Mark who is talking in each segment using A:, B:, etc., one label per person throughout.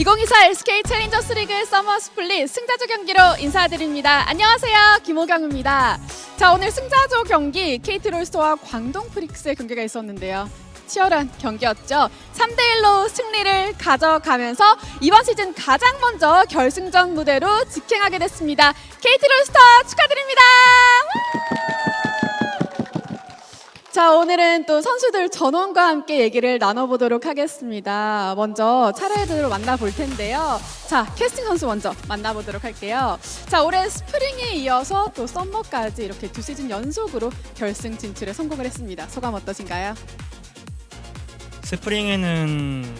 A: 2024 SK 챌린저스 리그 서머 스플릿 승자조 경기로 인사드립니다. 안녕하세요. 김호경입니다. 자, 오늘 승자조 경기 KT 롤스터와 광동 프릭스의 경기가 있었는데요. 치열한 경기였죠. 3대 1로 승리를 가져가면서 이번 시즌 가장 먼저 결승전 무대로 직행하게 됐습니다. KT 롤스터 축하드립니다. 자, 오늘은 또 선수들 전원과 함께 얘기를 나눠보도록 하겠습니다. 먼저 차례대로 만나볼 텐데요. 자, 캐스팅 선수 먼저 만나보도록 할게요. 자, 올해 스프링에 이어서 또 썸머까지 이렇게 두 시즌 연속으로 결승 진출에 성공을 했습니다. 소감 어떠신가요?
B: 스프링에는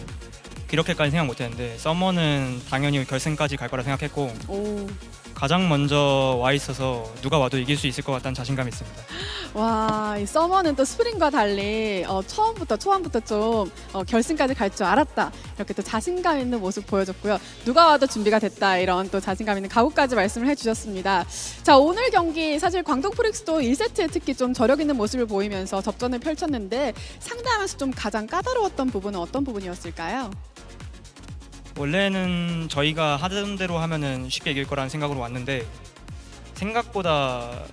B: 이렇게까지 생각 못했는데 서머는 당연히 결승까지 갈 거라 생각했고
A: 오,
B: 가장 먼저 와 있어서 누가 와도 이길 수 있을 것 같다는 자신감이 있습니다.
A: 와, 이 서머는 또 스프링과 달리 어, 처음부터 초반부터 좀 어, 결승까지 갈 줄 알았다. 이렇게 또 자신감 있는 모습 보여줬고요. 누가 와도 준비가 됐다. 이런 또 자신감 있는 각오까지 말씀을 해주셨습니다. 자, 오늘 경기 사실 광동 프릭스도 1세트에 특히 좀 저력 있는 모습을 보이면서 접전을 펼쳤는데 상대하면서 좀 가장 까다로웠던 부분은 어떤 부분이었을까요?
B: 원래는 저희가 하던 대로 하면은 쉽게 이길 거라는 생각으로 왔는데 생각보다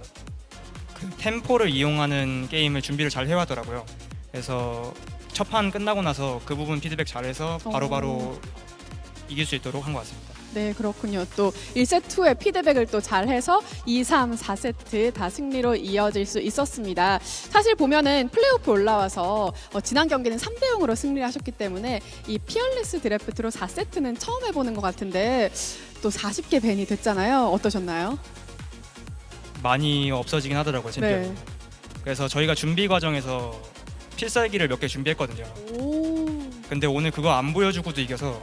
B: 그 템포를 이용하는 게임을 준비를 잘 해왔더라고요. 그래서 첫 판 끝나고 나서 그 부분 피드백 잘해서 바로바로 이길 수 있도록 한 것 같습니다.
A: 네, 그렇군요. 또 1세트 후에 피드백을 또 잘해서 2, 3, 4세트 다 승리로 이어질 수 있었습니다. 사실 보면은 플레이오프 올라와서 어, 지난 경기는 3대 0으로 승리를 하셨기 때문에 이 피어리스 드래프트로 4세트는 처음 해보는 것 같은데 또 40개 밴이 됐잖아요. 어떠셨나요?
B: 많이 없어지긴 하더라고요, 챔피언이.
A: 네.
B: 그래서 저희가 준비 과정에서 필살기를 몇 개 준비했거든요.
A: 오.
B: 근데 오늘 그거 안 보여주고도 이겨서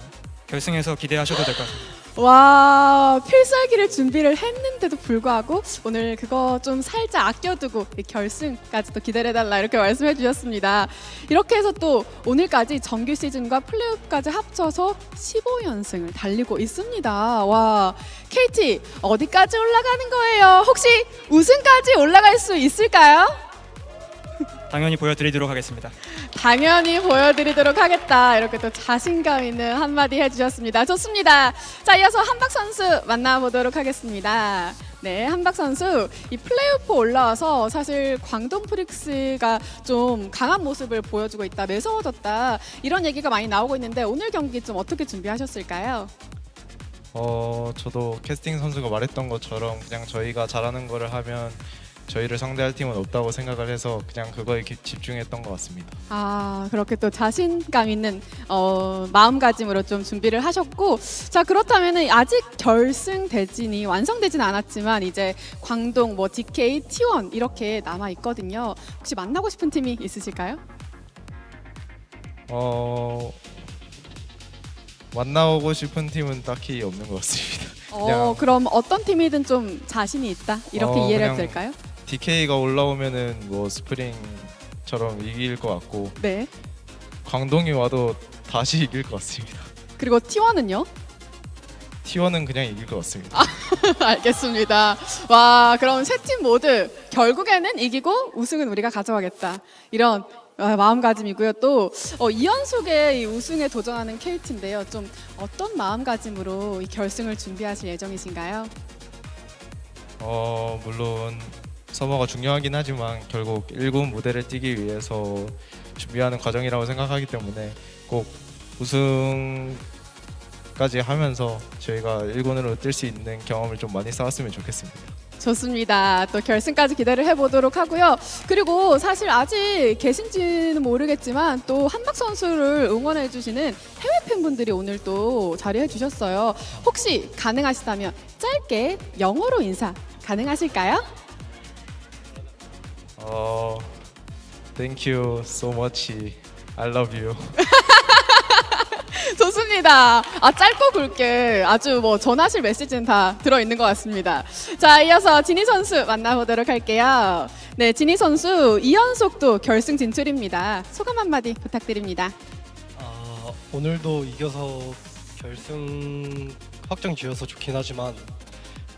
B: 결승에서 기대하셔도 될 것 같습니다.
A: 와 필살기를 준비를 했는데도 불구하고 오늘 그거 좀 살짝 아껴두고 이 결승까지 또 기다려달라 이렇게 말씀해 주셨습니다. 이렇게 해서 또 오늘까지 정규 시즌과 플레이오프까지 합쳐서 15연승을 달리고 있습니다. 와 KT 어디까지 올라가는 거예요? 혹시 우승까지 올라갈 수 있을까요?
B: 당연히 보여드리도록 하겠습니다.
A: 당연히 보여드리도록 하겠다. 이렇게 또 자신감 있는 한마디 해주셨습니다. 좋습니다. 자, 이어서 한박 선수 만나보도록 하겠습니다. 네, 한박 선수 이 플레이오프 올라와서 사실 광동 프릭스가 좀 강한 모습을 보여주고 있다, 매서워졌다 이런 얘기가 많이 나오고 있는데 오늘 경기 좀 어떻게 준비하셨을까요?
C: 어 저도 캐스팅 선수가 말했던 것처럼 그냥 저희가 잘하는 거를 하면 저희를 상대할 팀은 없다고 생각을 해서 그냥 그거에 기- 집중했던 것 같습니다.
A: 아 그렇게 또 자신감 있는 어, 마음가짐으로 좀 준비를 하셨고 자 그렇다면은 아직 결승 대진이 완성되진 않았지만 이제 광동 뭐 DK T1 이렇게 남아 있거든요. 혹시 만나고 싶은 팀이 있으실까요?
C: 어 만나고 싶은 팀은 딱히 없는 것 같습니다.
A: 어
C: 그냥-
A: 그럼 어떤 팀이든 좀 자신이 있다 이렇게
C: 어,
A: 이해를 해도
C: 그냥-
A: 될까요?
C: DK가 올라오면은 뭐 스프링처럼 이길 것 같고
A: 네.
C: 광동이 와도 다시 이길 것 같습니다.
A: 그리고 T1은요?
C: T1은 그냥 이길 것 같습니다.
A: 알겠습니다. 와, 그럼 세 팀 모두 결국에는 이기고 우승은 우리가 가져가겠다. 이런 아, 마음가짐이고요. 또 어, 2연속의 이 우승에 도전하는 KT인데요. 좀 어떤 마음가짐으로 이 결승을 준비하실 예정이신가요?
C: 어 물론 서머가 중요하긴 하지만 결국 1군 무대를 뛰기 위해서 준비하는 과정이라고 생각하기 때문에 꼭 우승까지 하면서 저희가 1군으로 뛸 수 있는 경험을 좀 많이 쌓았으면 좋겠습니다.
A: 좋습니다. 또 결승까지 기대를 해보도록 하고요. 그리고 사실 아직 계신지는 모르겠지만 또 한박 선수를 응원해주시는 해외 팬분들이 오늘 또 자리해 주셨어요. 혹시 가능하시다면 짧게 영어로 인사 가능하실까요?
C: 어 Thank you so much. I love you.
A: 좋습니다. 아 짧고 굵게 아주 뭐 전하실 메시지는 다 들어 있는 것 같습니다. 자 이어서 진희 선수 만나보도록 할게요. 네 진희 선수 2연속도 결승 진출입니다. 소감 한마디 부탁드립니다.
D: 아, 오늘도 이겨서 결승 확정 지어서 좋긴 하지만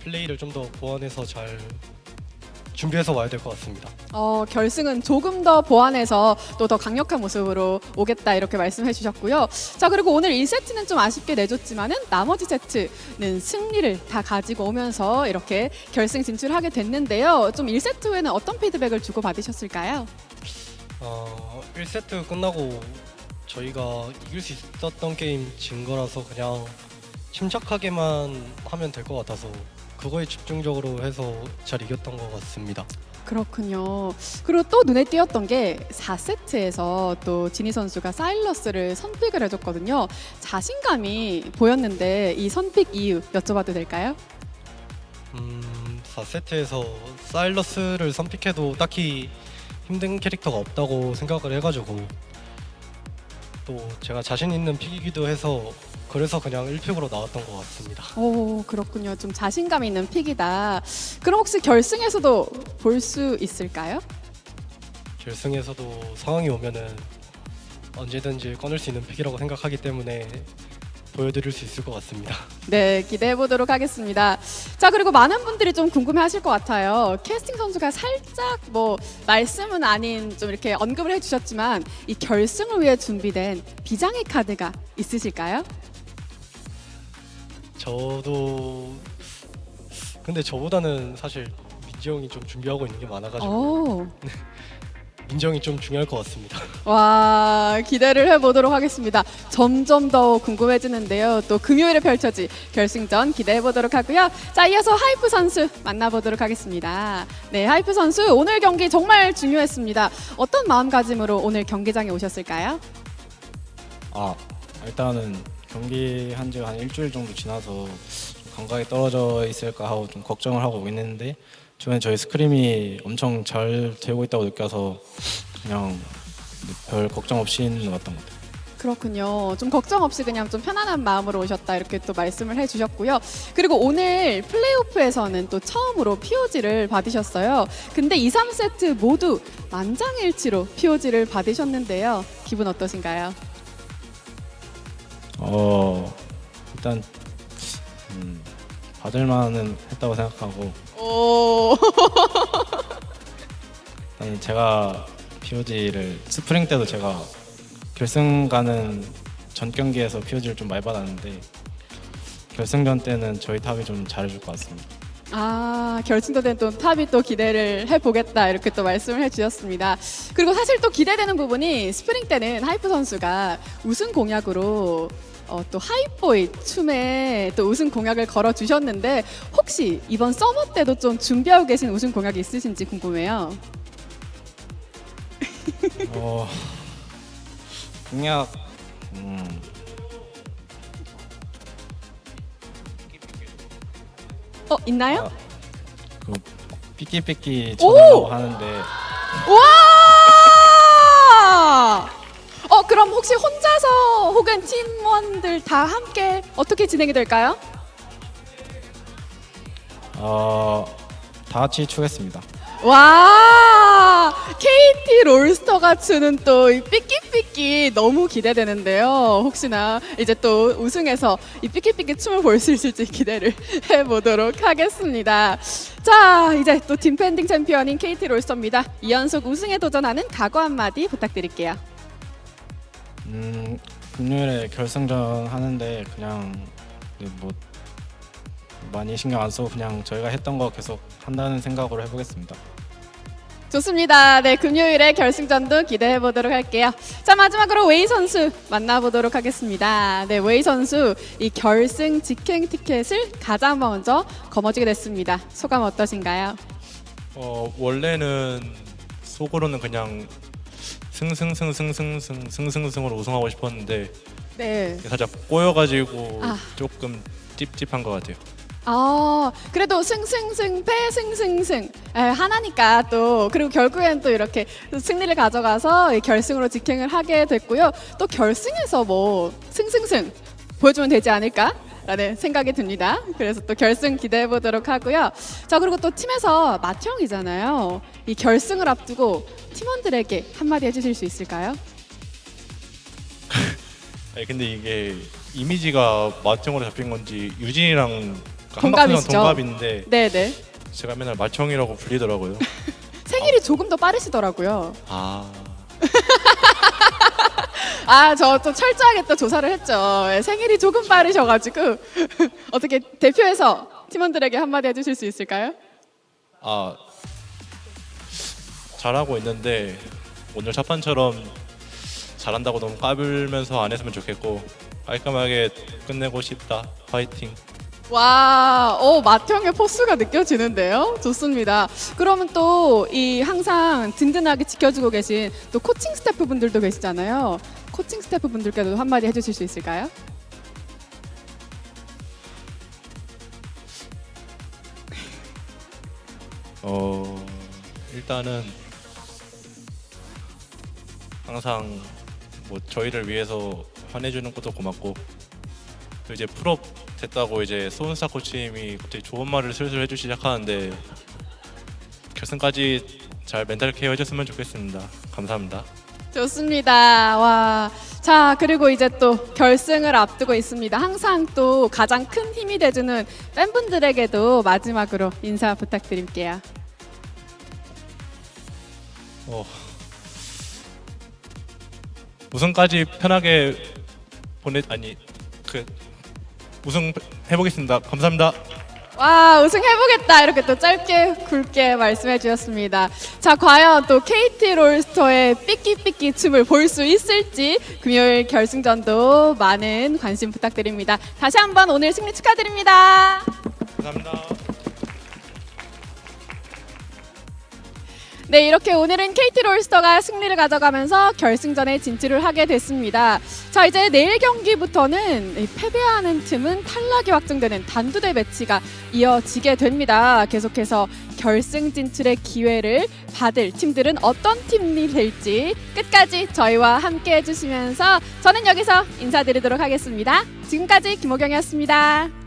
D: 플레이를 좀 더 보완해서 잘 준비해서 와야 될 것 같습니다.
A: 어, 결승은 조금 더 보완해서 또 더 강력한 모습으로 오겠다 이렇게 말씀해 주셨고요. 자, 그리고 오늘 1세트는 좀 아쉽게 내줬지만은 나머지 세트는 승리를 다 가지고 오면서 이렇게 결승 진출하게 됐는데요. 좀 1세트 후에는 어떤 피드백을 주고 받으셨을까요?
D: 어, 1세트 끝나고 저희가 이길 수 있었던 게임 진 거라서 그냥 침착하게만 하면 될 것 같아서 그거에 집중적으로 해서 잘 이겼던 것 같습니다.
A: 그렇군요. 그리고 또 눈에 띄었던 게 4세트에서 또 지니 선수가 사일러스를 선픽을 해줬거든요. 자신감이 보였는데 이 선픽 이유 여쭤봐도 될까요?
D: 음, 4세트에서 사일러스를 선픽해도 딱히 힘든 캐릭터가 없다고 생각을 해가지고 또 제가 자신 있는 픽이기도 해서 그래서 그냥 1픽으로 나왔던 것 같습니다.
A: 오 그렇군요. 좀 자신감 있는 픽이다. 그럼 혹시 결승에서도 볼 수 있을까요?
D: 결승에서도 상황이 오면은 언제든지 꺼낼 수 있는 픽이라고 생각하기 때문에 보여드릴 수 있을 것 같습니다.
A: 네, 기대해 보도록 하겠습니다. 자, 그리고 많은 분들이 좀 궁금해 하실 것 같아요. 캐스팅 선수가 살짝 뭐 말씀은 아닌 좀 이렇게 언급을 해 주셨지만 이 결승을 위해 준비된 비장의 카드가 있으실까요?
D: 저도 근데 저보다는 사실 민지 형이 좀 준비하고 있는 게 많아가지고
A: 오.
D: 민지 형이 좀 중요할 것 같습니다.
A: 와 기대를 해보도록 하겠습니다. 점점 더 궁금해지는데요. 또 금요일에 펼쳐질 결승전 기대해 보도록 하고요. 자 이어서 하이프 선수 만나보도록 하겠습니다. 네 하이프 선수 오늘 경기 정말 중요했습니다. 어떤 마음가짐으로 오늘 경기장에 오셨을까요?
E: 아 일단은 경기 한 지가 한 일주일 정도 지나서 좀 감각이 떨어져 있을까 하고 좀 걱정을 하고 있는데 최근에 저희 스크림이 엄청 잘 되고 있다고 느껴서 그냥 별 걱정 없이 왔던 것 같아요.
A: 그렇군요. 좀 걱정 없이 그냥 좀 편안한 마음으로 오셨다 이렇게 또 말씀을 해주셨고요. 그리고 오늘 플레이오프에서는 또 처음으로 POG를 받으셨어요. 근데 2, 3세트 모두 만장일치로 POG를 받으셨는데요. 기분 어떠신가요?
E: 어 일단 음, 받을만은 했다고 생각하고
A: 오.
E: 일단 제가 POG를 스프링 때도 제가 결승 가는 전 경기에서 POG를 좀 많이 받았는데 결승전 때는 저희 탑이 좀 잘해줄 것 같습니다.
A: 아 결승전에 또 탑이 또 기대를 해보겠다 이렇게 또 말씀을 해주셨습니다. 그리고 사실 또 기대되는 부분이 스프링 때는 하이프 선수가 우승 공약으로 어, 또 하이보이 춤에 또 우승 공약을 걸어 주셨는데 혹시 이번 서머 때도 좀 준비하고 계신 우승 공약이 있으신지 궁금해요.
E: 어 공약 음
A: 어 있나요?
E: 아, 그 삐끼삐끼 쳐달라고 하는데
A: 와! 어 그럼 혹시 혼자서 혹은 팀원들 다 함께 어떻게 진행이 될까요?
E: 어 다 같이 추겠습니다.
A: 와 KT 롤스터가 추는 또 이 삐끼삐끼 너무 기대되는데요. 혹시나 이제 또 우승해서 이 삐끼삐끼 춤을 볼 수 있을지 기대를 해보도록 하겠습니다. 자 이제 또 팀펜딩 챔피언인 KT 롤스터입니다. 이연속 우승에 도전하는 각오 한마디 부탁드릴게요.
E: 음 금요일에 결승전 하는데 그냥 네, 뭐 많이 신경 안 쓰고 그냥 저희가 했던 거 계속 한다는 생각으로 해보겠습니다.
A: 좋습니다. 네, 금요일에 결승전도 기대해 보도록 할게요. 자, 마지막으로 웨이 선수 만나보도록 하겠습니다. 네, 웨이 선수 이 결승 직행 티켓을 가장 먼저 거머쥐게 됐습니다. 소감 어떠신가요?
F: 어 원래는 속으로는 그냥 승승승승승승 승승승으로 우승하고 싶었는데
A: 네.
F: 살짝 꼬여가지고
A: 아.
F: 조금 찝찝한 것 같아요.
A: 아, 그래도 승승승 패 승승승 에, 하나니까 또 그리고 결국엔 또 이렇게 승리를 가져가서 이 결승으로 직행을 하게 됐고요. 또 결승에서 뭐 승승승 보여주면 되지 않을까? 라는 생각이 듭니다. 그래서 또 결승 기대해 보도록 하고요. 자, 그리고 또 팀에서 맏형이잖아요. 이 결승을 앞두고 팀원들에게 한마디 해주실 수 있을까요?
F: 아니 근데 이게 이미지가 마청으로 잡힌 건지 유진이랑
A: 동갑이시죠?
F: 한박수랑 동갑인데
A: 네네.
F: 제가 맨날 마청이라고 불리더라고요.
A: 생일이 조금 더 빠르시더라고요.
F: 아
A: 아, 저 또 철저하게 또 조사를 했죠. 예, 생일이 조금 빠르셔가지고 어떻게 대표해서 팀원들에게 한마디 해주실 수 있을까요?
F: 아 잘하고 있는데 오늘 첫판처럼 잘한다고 너무 까불면서 안 했으면 좋겠고 깔끔하게 끝내고 싶다. 파이팅.
A: 와, 어, 맏형의 포스가 느껴지는데요. 좋습니다. 그러면 또 이 항상 든든하게 지켜주고 계신 또 코칭 스태프 분들도 계시잖아요. 코칭 스태프 분들께도 한마디 해주실 수 있을까요?
F: 어 일단은 항상 뭐 저희를 위해서 화내주는 것도 고맙고 또 이제 풀업 됐다고 이제 소은사 코치님이 갑자기 좋은 말을 슬슬 해주기 시작하는데 결승까지 잘 멘탈 케어 해줬으면 좋겠습니다. 감사합니다.
A: 좋습니다. 와. 자, 그리고 이제 또 결승을 앞두고 있습니다. 항상 또 가장 큰 힘이 돼주는 팬분들에게도 마지막으로 인사 부탁드릴게요.
F: 어, 우승까지 편하게 보내 아니 그 우승 해보겠습니다. 감사합니다.
A: 와 우승해보겠다 이렇게 또 짧게 굵게 말씀해 주셨습니다. 자 과연 또 KT 롤스터의 삐끼삐끼 춤을 볼 수 있을지 금요일 결승전도 많은 관심 부탁드립니다. 다시 한번 오늘 승리 축하드립니다.
F: 감사합니다.
A: 네, 이렇게 오늘은 KT 롤스터가 승리를 가져가면서 결승전에 진출을 하게 됐습니다. 자, 이제 내일 경기부터는 이 패배하는 팀은 탈락이 확정되는 단두대 매치가 이어지게 됩니다. 계속해서 결승 진출의 기회를 받을 팀들은 어떤 팀이 될지 끝까지 저희와 함께 해주시면서 저는 여기서 인사드리도록 하겠습니다. 지금까지 김호경이었습니다.